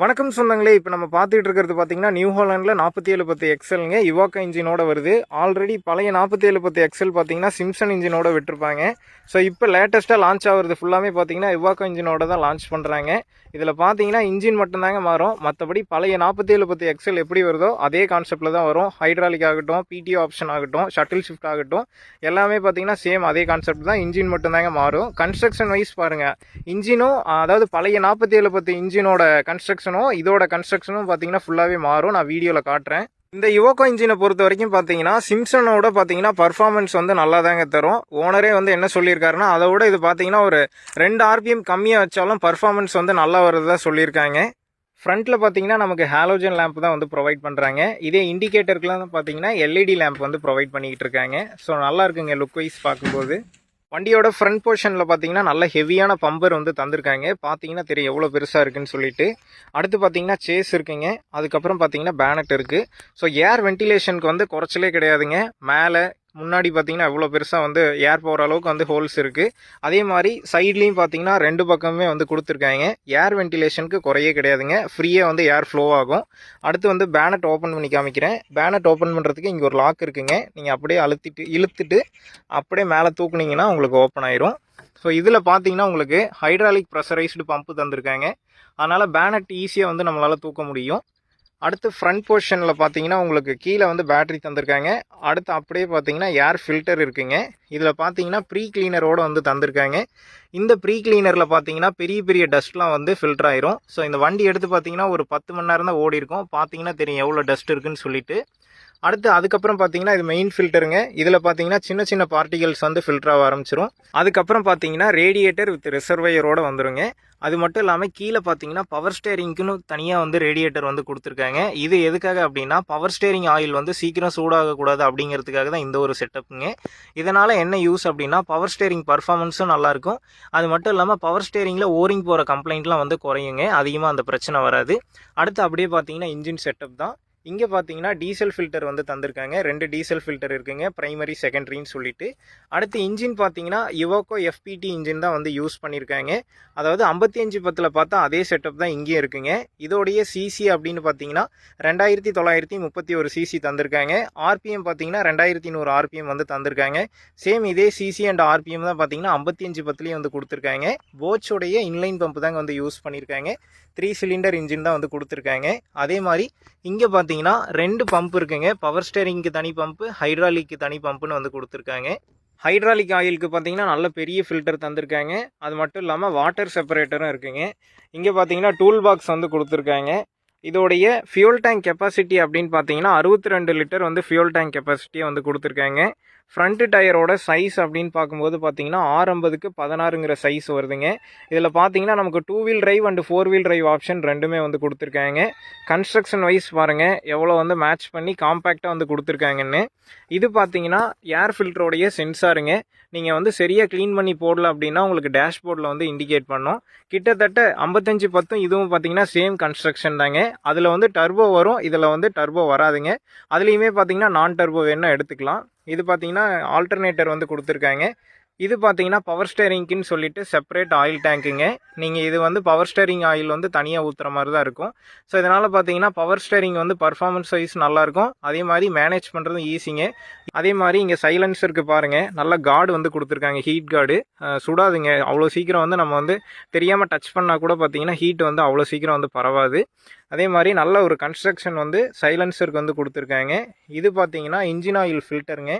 வணக்கம் சொந்தங்களே இப்போ நம்ம பார்த்துட்டு இருக்கிறது பார்த்தீங்கன்னா நியூ ஹாலண்டில் நாற்பத்தி ஏழு பத்து எக்ஸலுங்க இவாக்கா இன்ஜினோட வருது. ஆல்ரெடி பழைய நாற்பத்தி ஏழு பத்து எக்ஸல் பார்த்தீங்கன்னா சிம்சன் இன்ஜினோட விட்டுருப்பாங்க. ஸோ இப்போ லேட்டஸ்ட்டாக லான்ச் ஆகுறது ஃபுல்லாமே பார்த்தீங்கன்னா இவாக்கா இன்ஜினோட தான் லான்ச் பண்ணுறாங்க இதில் பார்த்தீங்கன்னா இன்ஜின் மட்டும்தாங்க மாறும். மற்றபடி பழைய நாற்பத்தி ஏழு பத்து எக்ஸல் எப்படி வருதோ அதே கான்செப்டில் தான் வரும். ஹைட்ராலிக் ஆகட்டும் பிடிஓ ஆப்ஷன் ஆகட்டும் ஷட்டில் ஷிஃப்ட் ஆகட்டும் எல்லாமே பார்த்தீங்கன்னா சேம் அதே கான்செப்ட் தான். இன்ஜின் மட்டும்தாங்க மாறும். கன்ஸ்ட்ரக்ஷன் வைஸ் பாருங்கள் இன்ஜினும் அதாவது பழைய நாற்பத்தி ஏழு பத்து இன்ஜினோட கன்ஸ்ட்ரக்ஷனும் இதோட கன்ஸ்ட்ரக்ஷனும் பார்த்தீங்கன்னா ஃபுல்லாகவே மாறும். நான் வீடியோவில் காட்டுறேன். இந்த யுவோகோ இன்ஜினை பொறுத்த வரைக்கும் பார்த்தீங்கன்னா சிம்சனோட பார்த்தீங்கன்னா பர்ஃபார்மன்ஸ் வந்து நல்லா தாங்க தரும் ஓனரே வந்து என்ன சொல்லியிருக்காருன்னா அதை விட இது பார்த்தீங்கன்னா ஒரு ரெண்டு ஆர்பிஎம் கம்மியாக வச்சாலும் பர்ஃபார்மன்ஸ் வந்து நல்லா வருதா சொல்லியிருக்காங்க. ஃப்ரண்ட்டில் பார்த்தீங்கன்னா நமக்கு ஹாலோஜன் லேம்ப் தான் வந்து ப்ரொவைட் பண்ணுறாங்க இதே இண்டிகேட்டருக்குலாம் பார்த்தீங்கன்னா எல்இடி லேம்ப் வந்து ப்ரொவைட் பண்ணிக்கிட்டு இருக்காங்க. ஸோ நல்லா இருக்குங்க லுக் வைஸ் பார்க்கும்போது. வண்டியோட ஃப்ரண்ட் போர்ஷனில் பார்த்தீங்கன்னா நல்ல ஹெவியான பம்பர் வந்து தந்திருக்காங்க. பார்த்தீங்கன்னா தெரியும் எவ்வளோ பெருசாக இருக்குன்னு சொல்லிட்டு. அடுத்து பார்த்தீங்கன்னா சேஸ் இருக்குங்க. அதுக்கப்புறம் பார்த்தீங்கன்னா பேனட் இருக்குது ஸோ ஏர் வென்டிலேஷனுக்கு வந்து குறைச்சலே கிடையாதுங்க. மேலே முன்னாடி பார்த்தீங்கன்னா எவ்வளோ பெருசாக வந்து ஏர் போகிற அளவுக்கு வந்து ஹோல்ஸ் இருக்குது அதே மாதிரி சைட்லேயும் பார்த்தீங்கன்னா ரெண்டு பக்கமே வந்து கொடுத்துருக்காங்க. ஏர் வென்டிலேஷனுக்கு குறையே கிடையாதுங்க. ஃப்ரீயாக வந்து ஏர் ஃப்ளோ ஆகும். அடுத்து வந்து பேனட் ஓப்பன் பண்ணி காமிக்கிறேன். பேனட் ஓப்பன் பண்ணுறதுக்கு இங்கே ஒரு லாக் இருக்குங்க. நீங்கள் அப்படியே அழுத்திட்டு இழுத்துட்டு அப்படியே மேலே தூக்குனீங்கன்னா உங்களுக்கு ஓப்பன் ஆயிரும். ஸோ இதில் பார்த்தீங்கன்னா உங்களுக்கு ஹைட்ராலிக் ப்ரெஷரைஸ்டு பம்பு தந்திருக்காங்க. அதனால் பேனட் ஈஸியாக வந்து நம்மளால் தூக்க முடியும். அடுத்து ஃப்ரண்ட் போர்ஷனில் பார்த்தீங்கன்னா உங்களுக்கு கீழே வந்து பேட்டரி தந்திருக்காங்க. அடுத்து அப்படியே பார்த்தீங்கன்னா ஏர் ஃபில்டர் இருக்குங்க. இதில் பார்த்தீங்கன்னா ப்ரீ கிளீனரோடு வந்து தந்திருக்காங்க. இந்த ப்ரீ கிளீனரில் பார்த்தீங்கன்னா பெரிய பெரிய டஸ்ட்லாம் வந்து ஃபில்டர் ஆயிரும். ஸோ இந்த வண்டி எடுத்து பார்த்தீங்கன்னா ஒரு பத்து மணி நேரம் தான் ஓடி இருக்கும். பார்த்தீங்கன்னா தெரியும் எவ்வளோ டஸ்ட் இருக்குன்னு சொல்லிட்டு. அடுத்து அதுக்கப்புறம் பார்த்தீங்கன்னா இது மெயின் ஃபில்டருங்க இதில் பார்த்தீங்கன்னா சின்ன சின்ன பார்ட்டிகல்ஸ் வந்து ஃபில்டர் ஆக ஆரம்பிச்சிரும். அதுக்கப்புறம் பார்த்தீங்கன்னா ரேடியேட்டர் வித் ரிசர்வையரோடு வந்துருங்க. அது மட்டும் இல்லாமல் கீழே பார்த்தீங்கன்னா பவர் ஸ்டேரிங்க்குன்னு தனியாக வந்து ரேடியேட்டர் வந்து கொடுத்துருக்காங்க. இது எதுக்காக அப்படின்னா பவர் ஸ்டேரிங் ஆயில் வந்து சீக்கிரம் சூடாகக்கூடாது அப்படிங்கிறதுக்காக தான் இந்த ஒரு செட்டப்புங்க இதனால் என்ன யூஸ் அப்படின்னா பவர் ஸ்டேரிங் பர்ஃபார்மன்ஸும் நல்லாயிருக்கும் அது மட்டும் இல்லாமல் பவர் ஸ்டேரிங்கில் ஓரிங் போகிற கம்ப்ளைண்ட்லாம் வந்து குறையுங்க. அதிகமாக அந்த பிரச்சனை வராது. அடுத்து அப்படியே பார்த்தீங்கன்னா இன்ஜின் செட்டப் தான். இங்கே பார்த்தீங்கன்னா டீசல் ஃபில்டர் வந்து தந்திருக்காங்க. ரெண்டு டீசல் ஃபில்டர் இருக்குங்க. ப்ரைமரி செகண்டரின்னு சொல்லிட்டு. அடுத்து இன்ஜின் பார்த்தீங்கன்னா இவோக்கோ எஃபிடி இன்ஜின் தான் வந்து யூஸ் பண்ணியிருக்காங்க அதாவது ஐம்பத்தி அஞ்சு பத்தில் பார்த்தா அதே செட்டப் தான் இங்கேயும் இருக்குங்க. இதோடைய சிசி அப்படின்னு பார்த்தீங்கன்னா ரெண்டாயிரத்தி தொள்ளாயிரத்தி முப்பத்தி ஒரு சிசி தந்திருக்காங்க. ஆர்பிஎம் பார்த்தீங்கன்னா ரெண்டாயிரத்தி நூறு ஆர்பிஎம் வந்து தந்திருக்காங்க. சேம் இதே சிசி அண்ட் ஆர்பிஎம் தான் பார்த்தீங்கன்னா ஐம்பத்தி அஞ்சு பத்துலேயும் வந்து கொடுத்துருக்காங்க. போட்சோடைய இன்லைன் பம்ப் தாங்க வந்து யூஸ் பண்ணியிருக்காங்க த்ரீ சிலிண்டர் இன்ஜின் தான் வந்து கொடுத்துருக்காங்க. அதே மாதிரி இங்கே பார்த்தீங்கன்னா ரெண்டு பம்ப் இருக்குங்க. பவர் ஸ்டேரிங்க்கு தனி பம்ப்பு ஹைட்ராலிக்கு தனி பம்புன்னு வந்து கொடுத்துருக்காங்க. ஹைட்ராலிக் ஆயிலுக்கு பார்த்தீங்கன்னா நல்ல பெரிய ஃபில்டர் தந்திருக்காங்க. அது மட்டும் இல்லாமல் வாட்டர் செப்பரேட்டரும் இருக்குங்க. இங்கே பார்த்தீங்கன்னா டூல் பாக்ஸ் வந்து கொடுத்துருக்காங்க. இதோடைய ஃபியூல் டேங்க் கெப்பாசிட்டி அப்படின்னு பார்த்தீங்கன்னா அறுபத்தி ரெண்டு லிட்டர் வந்து ஃபியூல் டேங்க் கெப்பாசிட்டியை வந்து கொடுத்துருக்காங்க. ஃப்ரண்ட்டு டயரோட சைஸ் அப்படின்னு பார்க்கும்போது பார்த்தீங்கன்னா ஆறு ஐம்பதுக்கு பதினாறுங்கிற சைஸ் வருதுங்க. இதில் பார்த்தீங்கன்னா நமக்கு two wheel drive and four wheel drive option ரெண்டுமே வந்து கொடுத்துருக்காங்க. கன்ஸ்ட்ரக்ஷன் வைஸ் பாருங்கள் எவ்வளோ வந்து மேட்ச் பண்ணி காம்பேக்டாக வந்து கொடுத்துருக்காங்கன்னு. இது பார்த்தீங்கன்னா ஏர் ஃபில்டரோடைய சென்சாருங்க நீங்கள் வந்து சரியாக க்ளீன் பண்ணி போடல அப்படின்னா உங்களுக்கு டேஷ்போர்டில் வந்து இண்டிகேட் பண்ணும். கிட்டத்தட்ட ஐம்பத்தஞ்சு பத்தும் இதுவும் பார்த்தீங்கன்னா சேம் கன்ஸ்ட்ரக்ஷன் தாங்க. அதில் வந்து டர்போ வரும் இதில் வந்து டர்போ வராதுங்க. அதுலேயுமே பார்த்தீங்கன்னா நான் டர்போ வேணால் எடுத்துக்கலாம். இது பார்த்தீங்கன்னா ஆல்டர்னேட்டர் வந்து கொடுத்துருக்காங்க. இது பார்த்தீங்கன்னா பவர் ஸ்டேரிங்க்குன்னு சொல்லிட்டு செப்பரேட் ஆயில் டேங்க்குங்க நீங்கள் இது வந்து பவர் ஸ்டேரிங் ஆயில் வந்து தனியாக ஊற்றுற மாதிரி தான் இருக்கும். ஸோ இதனால் பார்த்தீங்கன்னா பவர் ஸ்டேரிங் வந்து பர்ஃபார்மன்ஸ் வைஸ் நல்லாயிருக்கும் அதே மாதிரி மேனேஜ் பண்ணுறதும் ஈஸிங்க அதே மாதிரி இங்கே சைலன்சருக்கு பாருங்கள் நல்ல கார்டு வந்து கொடுத்துருக்காங்க ஹீட் கார்டு சுடாதுங்க. அவ்வளோ சீக்கிரம் வந்து நம்ம வந்து தெரியாமல் டச் பண்ணால் கூட பார்த்தீங்கன்னா ஹீட் வந்து அவ்வளோ சீக்கிரம் வந்து பரவாது. அதே மாதிரி நல்ல ஒரு கன்ஸ்ட்ரக்ஷன் வந்து சைலன்சருக்கு வந்து கொடுத்துருக்காங்க. இது பார்த்தீங்கன்னா இன்ஜின் ஆயில் ஃபில்டருங்க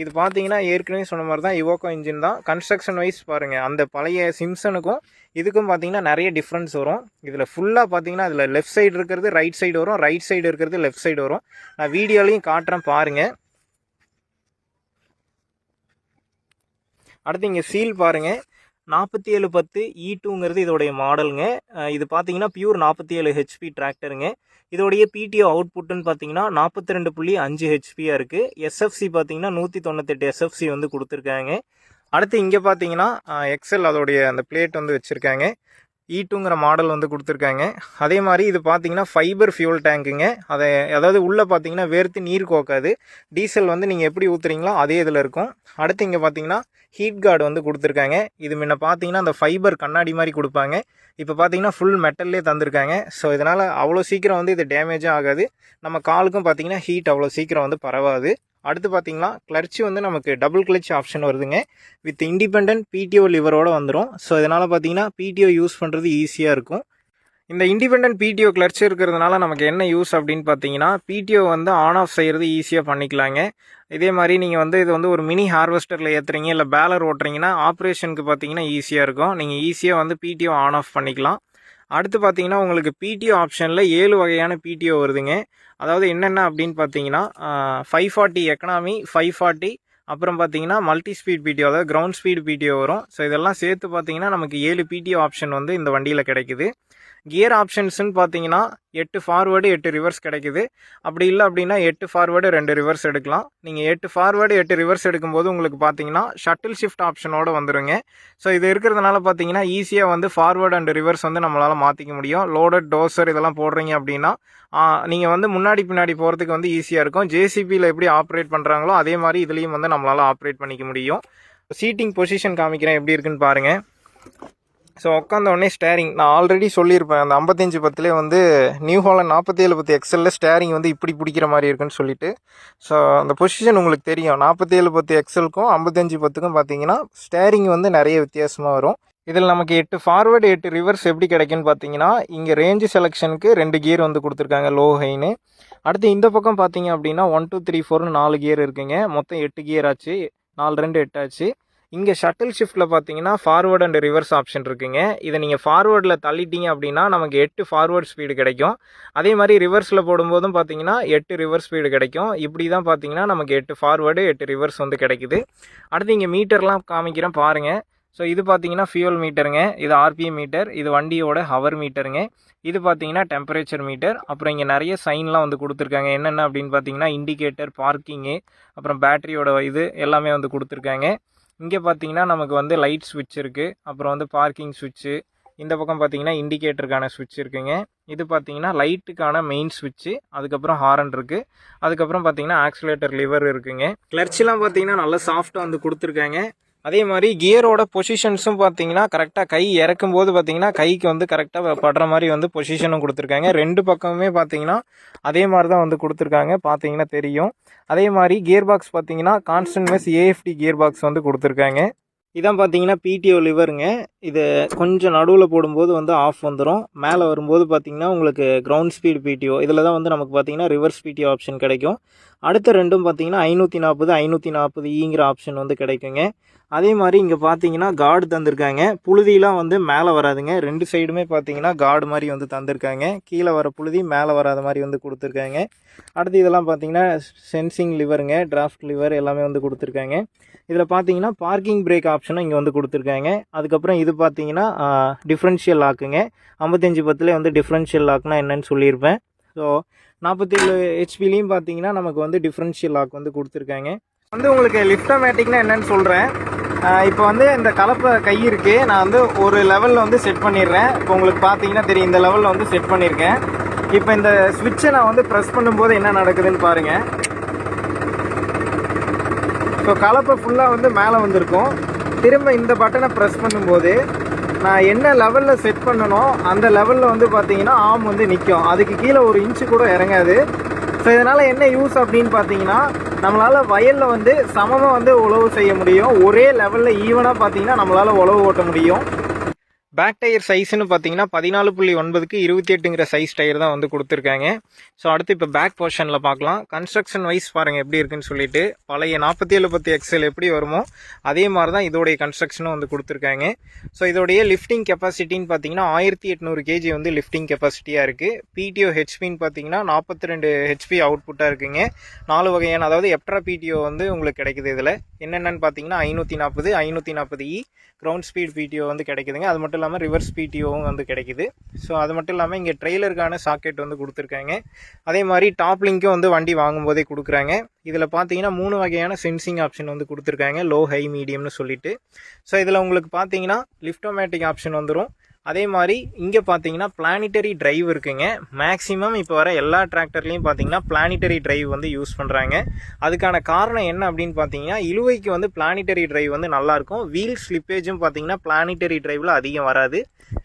இது பார்த்தீங்கன்னா ஏற்கனவே சொன்ன மாதிரி தான் இவோக்கோ இன்ஜின் தான். கன்ஸ்ட்ரக்ஷன் வைஸ் பாருங்கள் அந்த பழைய சிம்சனுக்கும் இதுக்கும் பார்த்தீங்கன்னா நிறைய டிஃப்ரென்ஸ் வரும். இதில் ஃபுல்லாக பார்த்தீங்கன்னா அதில் லெஃப்ட் சைடு இருக்கிறது ரைட் சைடு வரும். ரைட் சைடு இருக்கிறது லெஃப்ட் சைடு வரும். நான் வீடியோலையும் காட்டுறேன் பாருங்கள் அடுத்து இங்கே சீல் பாருங்கள் நாற்பத்தி ஏழு பத்து e இ டூங்கிறது இதோடைய மாடலுங்க. இது பார்த்தீங்கன்னா பியூர் நாற்பத்தி ஏழு ஹெச்பி டிராக்டருங்க இதோடைய பிடிஓ அவுட்புட்டுன்னு பார்த்தீங்கன்னா நாற்பத்தி ரெண்டு புள்ளி அஞ்சு ஹெச்பியாக இருக்குது எஸ்எஃப்சி பார்த்தீங்கன்னா நூற்றி தொண்ணூத்தெட்டு எஸ்எஃப்சி வந்து கொடுத்துருக்காங்க. அடுத்து இங்கே பார்த்தீங்கன்னா எக்ஸல் அதோடைய அந்த பிளேட் வந்து வச்சுருக்காங்க. E ஈட்டுங்கிற மாடல் வந்து கொடுத்துருக்காங்க. அதே மாதிரி இது பார்த்தீங்கன்னா ஃபைபர் ஃபியூல் டேங்க்குங்க அதை அதாவது உள்ளே பார்த்தீங்கன்னா வேர்த்து நீர் கோக்காது. டீசல் வந்து நீங்கள் எப்படி ஊற்றுறீங்களோ அதே இதில் இருக்கும். அடுத்து இங்கே பார்த்தீங்கன்னா ஹீட் கார்டு வந்து கொடுத்துருக்காங்க. இது முன்ன பார்த்தீங்கன்னா அந்த ஃபைபர் கண்ணாடி மாதிரி கொடுப்பாங்க. இப்போ பார்த்தீங்கன்னா ஃபுல் மெட்டல்லே தந்திருக்காங்க. ஸோ இதனால் அவ்வளோ சீக்கிரம் வந்து இது டேமேஜும் ஆகாது. நம்ம காலுக்கும் பார்த்தீங்கன்னா ஹீட் அவ்வளோ சீக்கிரம் வந்து பரவாது. அடுத்து பார்த்தீங்கன்னா கிளர்ச்சி வந்து நமக்கு டபுள் கிளச் ஆப்ஷன் வருதுங்க. வித் இண்டிபெண்ட் பிடிஓ லிவரோட வந்துடும் ஸோ இதனால் பார்த்தீங்கன்னா பிடிஓ யூஸ் பண்ணுறது ஈஸியாக இருக்கும். இந்த இண்டிபெண்ட் பிடிஓ கிளர்ச்சி இருக்கிறதுனால நமக்கு என்ன யூஸ் அப்படின்னு பார்த்தீங்கன்னா பிடிஓ வந்து ஆன் ஆஃப் செய்கிறது ஈஸியாக பண்ணிக்கலாங்க. இதே மாதிரி நீங்கள் வந்து இது வந்து ஒரு மினி ஹார்வெஸ்டரில் ஏற்றுறீங்க இல்லை பேலர் ஓட்டுறீங்கன்னா ஆப்ரேஷனுக்கு பார்த்தீங்கன்னா ஈஸியாக இருக்கும். நீங்கள் ஈஸியாக வந்து பிடிஓ ஆன் ஆஃப் பண்ணிக்கலாம். அடுத்து பார்த்தீங்கன்னா உங்களுக்கு பிடிஓ ஆப்ஷனில் ஏழு வகையான பிடிஓ வருதுங்க. அதாவது என்னென்ன அப்படின்னு பார்த்தீங்கன்னா five forty economy five forty அப்புறம் பார்த்தீங்கன்னா மல்டி ஸ்பீட் பிடிஓ அதாவது கிரவுண்ட் ஸ்பீட் பிடிஓ வரும். ஸோ இதெல்லாம் சேர்த்து பார்த்தீங்கன்னா நமக்கு ஏழு பிடிஓ ஆப்ஷன் வந்து இந்த வண்டியில் கிடைக்குது. கியர் ஆப்ஷன்ஸ்னு பார்த்தீங்கன்னா எட்டு ஃபார்வேர்டு எட்டு ரிவர்ஸ் கிடைக்குது. அப்படி இல்லை அப்படின்னா எட்டு ஃபார்வேர்டு ரெண்டு ரிவர்ஸ் எடுக்கலாம். நீங்கள் எட்டு ஃபார்வேர்டு எட்டு ரிவர்ஸ் எடுக்கும்போது உங்களுக்கு பார்த்தீங்கன்னா ஷட்டில் ஷிஃப்ட் ஆப்ஷனோட வந்துருங்க. ஸோ இது இருக்கிறதுனால பார்த்தீங்கன்னா ஈஸியாக வந்து ஃபார்வேர்டு அண்ட் ரிவர்ஸ் வந்து நம்மளால் மாற்றிக்க முடியும். லோடட் டோசர் இதெல்லாம் போடுறீங்க அப்படின்னா நீங்கள் வந்து முன்னாடி பின்னாடி போகிறதுக்கு வந்து ஈஸியாக இருக்கும். ஜேசிபியில் எப்படி ஆப்ரேட் பண்ணுறாங்களோ அதே மாதிரி இதுலேயும் வந்து நம்மளால் ஆப்ரேட் பண்ணிக்க முடியும். சீட்டிங் பொசிஷன் காமிக்கிறேன் எப்படி இருக்குன்னு பாருங்கள் ஸோ உட்காந்த உடனே ஸ்டேரிங் நான் ஆல்ரெடி சொல்லியிருப்பேன். அந்த ஐம்பத்தஞ்சு பத்துலேயே வந்து நியூ ஹாலண்ட் நாற்பத்தி ஏழு பத்து எக்ஸலில் ஸ்டேரிங் வந்து இப்படி பிடிக்கிற மாதிரி இருக்குன்னு சொல்லிட்டு. ஸோ அந்த பொசிஷன் உங்களுக்கு தெரியும். நாற்பத்தி ஏழு பத்து எக்ஸலுக்கும் ஐம்பத்தஞ்சு பத்துக்கும் பார்த்தீங்கன்னா ஸ்டேரிங் வந்து நிறைய வித்தியாசமாக வரும். இதில் நமக்கு எட்டு ஃபார்வேர்டு எட்டு ரிவர்ஸ் எப்படி கிடைக்குன்னு பார்த்தீங்கன்னா இங்கே ரேஞ்சு செலெக்ஷனுக்கு ரெண்டு கியர் வந்து கொடுத்துருக்காங்க லோ ஹைன்னு அடுத்து இந்த பக்கம் பார்த்தீங்க அப்படின்னா ஒன் டூ த்ரீ ஃபோர்னு நாலு கியர் இருக்குங்க. மொத்தம் எட்டு கியர் ஆச்சு. நாலு ரெண்டு எட்டாச்சு இங்கே ஷட்டில் ஷிஃப்ட்டில் பார்த்தீங்கன்னா ஃபார்வர்ட் அண்ட் ரிவர்ஸ் ஆப்ஷன் இருக்குங்க. இதை நீங்கள் ஃபார்வர்டில் தள்ளிட்டீங்க அப்படின்னா நமக்கு எட்டு ஃபார்வர்ட் ஸ்பீடு கிடைக்கும். அதே மாதிரி ரிவர்ஸில் போடும்போதும் பார்த்தீங்கன்னா எட்டு ரிவர்ஸ் ஸ்பீடு கிடைக்கும். இப்படி தான் பார்த்தீங்கன்னா நமக்கு எட்டு ஃபார்வேர்டு எட்டு ரிவர்ஸ் வந்து கிடைக்குது. அடுத்து இங்கே மீட்டர்லாம் காமிக்கிறேன் பாருங்கள் ஸோ இது பார்த்தீங்கன்னா ஃபியூல் மீட்டருங்க இது ஆர்பிஎம் மீட்டர் இது வண்டியோட ஹவர் மீட்டருங்க இது பார்த்தீங்கன்னா டெம்பரேச்சர் மீட்டர் அப்புறம் இங்கே நிறைய சைன்லாம் வந்து கொடுத்துருக்காங்க. என்னென்ன அப்படின்னு பார்த்தீங்கன்னா இண்டிகேட்டர் பார்க்கிங்கு அப்புறம் பேட்டரியோட இது எல்லாமே வந்து கொடுத்துருக்காங்க. இங்கே பார்த்தீங்கன்னா நமக்கு வந்து லைட் சுவிட்ச் இருக்குது அப்புறம் வந்து பார்க்கிங் சுவிட்சு. இந்த பக்கம் பார்த்தீங்கன்னா இண்டிகேட்டருக்கான சுவிட்ச் இருக்குங்க. இது பார்த்தீங்கன்னா லைட்டுக்கான மெயின் சுவிட்சு. அதுக்கப்புறம் ஹாரன் இருக்குது அதுக்கப்புறம் பார்த்தீங்கன்னா ஆக்சிலேட்டர் லிவர் இருக்குங்க. கிளர்ச்சிலாம் பார்த்தீங்கன்னா நல்லா சாஃப்டாக வந்து கொடுத்துருக்காங்க. அதே மாதிரி கியரோட பொசிஷன்ஸும் பார்த்தீங்கன்னா கரெக்டாக கை இறக்கும் போது பார்த்தீங்கன்னா கைக்கு வந்து கரெக்டாக படுற மாதிரி வந்து பொசிஷனும் கொடுத்துருக்காங்க. ரெண்டு பக்கமுமே பார்த்தீங்கன்னா அதே மாதிரி தான் வந்து கொடுத்துருக்காங்க. பார்த்தீங்கன்னா தெரியும். அதே மாதிரி கியர் பாக்ஸ் பார்த்தீங்கன்னா constant mesh AFT gear box வந்து கொடுத்துருக்காங்க. இதான் பார்த்தீங்கன்னா பிடிஓ லிவருங்க இது கொஞ்சம் நடுவில் போடும்போது வந்து ஆஃப் வந்துடும் மேலே வரும்போது பார்த்தீங்கன்னா உங்களுக்கு கிரவுண்ட் ஸ்பீட் பிடிஓ இதில் தான் வந்து நமக்கு பார்த்தீங்கன்னா ரிவர்ஸ் பிடிஓ ஆப்ஷன் கிடைக்கும். அடுத்த ரெண்டும் பார்த்தீங்கன்னா ஐநூற்றி நாற்பது ஐநூற்றி நாற்பது ஈங்கிற ஆப்ஷன் வந்து கிடைக்குங்க. அதே மாதிரி இங்கே பார்த்தீங்கன்னா கார்டு தந்திருக்காங்க. புழுதியெலாம் வந்து மேலே வராதுங்க. ரெண்டு சைடுமே பார்த்தீங்கன்னா கார்டு மாதிரி வந்து தந்திருக்காங்க. கீழே வர புழுதி மேலே வராத மாதிரி வந்து கொடுத்துருக்காங்க. அடுத்து இதெல்லாம் பார்த்தீங்கன்னா சென்சிங் லிவருங்க டிராஃப்ட் லிவர் எல்லாமே வந்து கொடுத்துருக்காங்க. இதில் பார்த்தீங்கன்னா பார்க்கிங் பிரேக் ஆப்ஷனும் இங்கே வந்து கொடுத்துருக்காங்க. அதுக்கப்புறம் இது பார்த்தீங்கன்னா டிஃப்ரென்ஷியல் லாக்குங்க ஐம்பத்தஞ்சு பத்தில் வந்து டிஃப்ரென்ஷியல் லாக்னால் என்னன்னு சொல்லியிருப்பேன். ஸோ நாற்பத்தேழு ஹெச்பிலையும் பார்த்தீங்கன்னா நமக்கு வந்து டிஃப்ரென்ஷியல் லாக் வந்து கொடுத்துருக்காங்க. வந்து உங்களுக்கு லிஃப்டோமேட்டிக்னால் என்னன்னு சொல்கிறேன் இப்போ வந்து இந்த கலப்பை கை இருக்குது நான் வந்து ஒரு லெவலில் வந்து செட் பண்ணிடுறேன். இப்போ உங்களுக்கு பார்த்தீங்கன்னா தெரியும் இந்த லெவலில் வந்து செட் பண்ணியிருக்கேன். இப்போ இந்த ஸ்விட்சை நான் வந்து ப்ரெஸ் பண்ணும்போது என்ன நடக்குதுன்னு பாருங்கள் ஸோ கலப்பை ஃபுல்லாக வந்து மேலே வந்திருக்கும். திரும்ப இந்த பட்டனை ப்ரெஸ் பண்ணும்போது நான் என்ன லெவலில் செட் பண்ணனோ அந்த லெவலில் வந்து பார்த்தீங்கன்னா ஆம் வந்து நிற்கும் அதுக்கு கீழே ஒரு இன்ச்சு கூட இறங்காது. ஸோ இதனால் என்ன யூஸ் அப்படின்னு பார்த்தீங்கன்னா நம்மளால் வயலில் வந்து சமமாக வந்து உழவு செய்ய முடியும். ஒரே லெவலில் ஈவனாக பார்த்தீங்கன்னா நம்மளால் உழவு ஓட்ட முடியும். பேக் டயர் சைஸ்னு பார்த்தீங்கன்னா பதினாலு புள்ளி ஒன்பதுக்கு இருபத்தி எட்டுங்கிற சைஸ் டயர் தான் வந்து கொடுத்துருக்காங்க. ஸோ அடுத்து இப்போ பேக் போர்ஷனில் பார்க்கலாம் கன்ஸ்ட்ரக்ஷன் வைஸ் பாருங்கள் எப்படி இருக்குன்னு சொல்லிட்டு பழைய நாற்பத்தி ஏழு பத்து எக்ஸல் எப்படி வருமோ அதே மாதிரி தான் இதோடைய கன்ஸ்ட்ரக்ஷனும் வந்து கொடுத்துருக்காங்க. ஸோ இதோடைய லிஃப்டிங் கெப்பாசிட்டின்னு பார்த்தீங்கன்னா ஆயிரத்தி எட்நூறு கேஜி வந்து லிஃப்டிங் கெப்பாசிட்டியாக இருக்குது பிடிஓ ஹெச்பின்னு பார்த்தீங்கன்னா நாற்பத்தி ரெண்டு ஹெச்பி அவுட்புட்டாக இருக்குங்க. நாலு வகையான அதாவது எப்ட்ரா பிடிஓ வந்து உங்களுக்கு கிடைக்குது இதில். என்னென்னு பார்த்தீங்கன்னா ஐநூற்றி நாற்பது ஐநூற்றி நாற்பது E e, ground speed PTO வந்து கிடைக்குதுங்க. அது மட்டும் இல்லாமல் ரிவர்ஸ் பிடிஓவும் வந்து கிடைக்குது. ஸோ அது மட்டும் இல்லாமல் இங்கே ட்ரெய்லருக்கான சாக்கெட் வந்து கொடுத்துருக்காங்க. அதே மாதிரி டாப் லிங்க்கும் வந்து வண்டி வாங்கும்போதே கொடுக்குறாங்க. இதில் பார்த்தீங்கன்னா மூணு வகையான சென்சிங் ஆப்ஷன் வந்து கொடுத்துருக்காங்க. லோ ஹை மீடியம்னு சொல்லிட்டு. ஸோ இதில் உங்களுக்கு பார்த்தீங்கன்னா லிஃப்டோமேட்டிக் ஆப்ஷன் வந்துடும் அதே மாதிரி இங்கே பார்த்தீங்கன்னா பிளானிட்டரி டிரைவ் இருக்குங்க. மேக்ஸிமம் இப்போ வர எல்லா டிராக்டர்லையும் பார்த்தீங்கன்னா பிளானிட்டரி டிரைவ் வந்து யூஸ் பண்ணுறாங்க அதுக்கான காரணம் என்ன அப்படின்னு பார்த்தீங்கன்னா இழுவைக்கு வந்து பிளானிட்டரி டிரைவ் வந்து நல்லாயிருக்கும். வீல் ஸ்லிப்பேஜும் பார்த்தீங்கன்னா பிளானிட்டரி டிரைவில் அதிகம் வராது.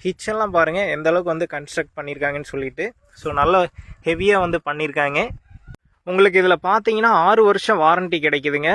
ஹிச்செல்லாம் பாருங்கள் எந்த அளவுக்கு வந்து கன்ஸ்ட்ரக்ட் பண்ணியிருக்காங்கன்னு சொல்லிட்டு. ஸோ நல்ல ஹெவியாக வந்து பண்ணியிருக்காங்க உங்களுக்கு இதில் பார்த்தீங்கன்னா ஆறு வருஷம் வாரண்ட்டி கிடைக்குதுங்க.